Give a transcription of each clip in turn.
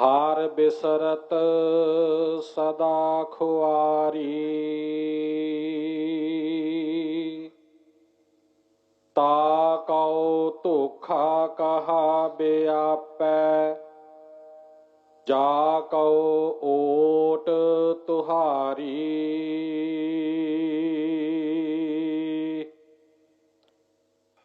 ਹਾਰ ਬਿਸਰਤ ਸਦਾ ਖੁਆਰੀ। ਤਾ ਕਉ ਧੋਖਾ ਕਹਾ ਬਿਆਪੈ ਜਾ ਕਉ ਓਟ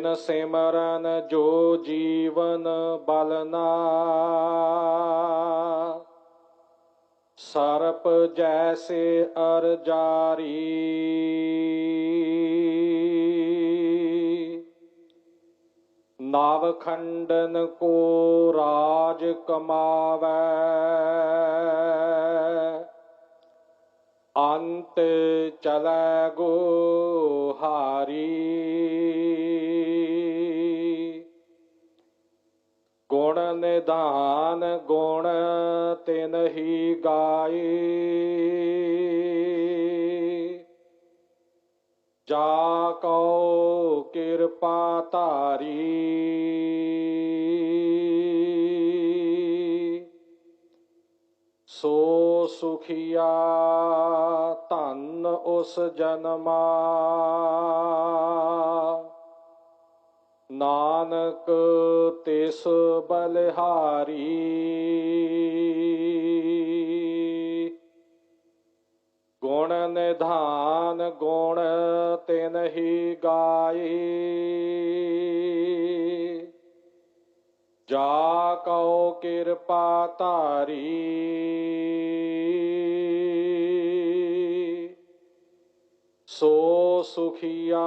ਬਿਨ ਸਿਮਰਨ ਜੋ ਜੀਵਨ ਬਲਨਾ ਸਰਪ ਜੈਸੇ ਅਰ ਜਾਰੀ। ਨਾਵ ਖੰਡਨ ਕੋ ਰਾਜ ਕਮਾਵੈ। ਅੰਤ ਚਲੈ ਗੋ। ਗੁਣ ਨਿਧਾਨ ਗੁਣ ਤਿਨ ਹੀ ਗਾਈ। ਜਾ ਕਉ ਕਿਰਪਾ ਧਾਰੀ। ਸੋ ਸੁਖੀਆ ਧਨ ਉਸ ਜਨਮਾ। ਨਾਨਕ ਤਿਸ ਬਲਿਹਾਰੀ। ਗੁਣ ਨਿਧਾਨ ਗੁਣ ਤਿਨ ਹੀ ਜਾ ਕਉ ਕਿਰਪਾ ਧਾਰੀ। ਸੋ ਸੁਖੀਆ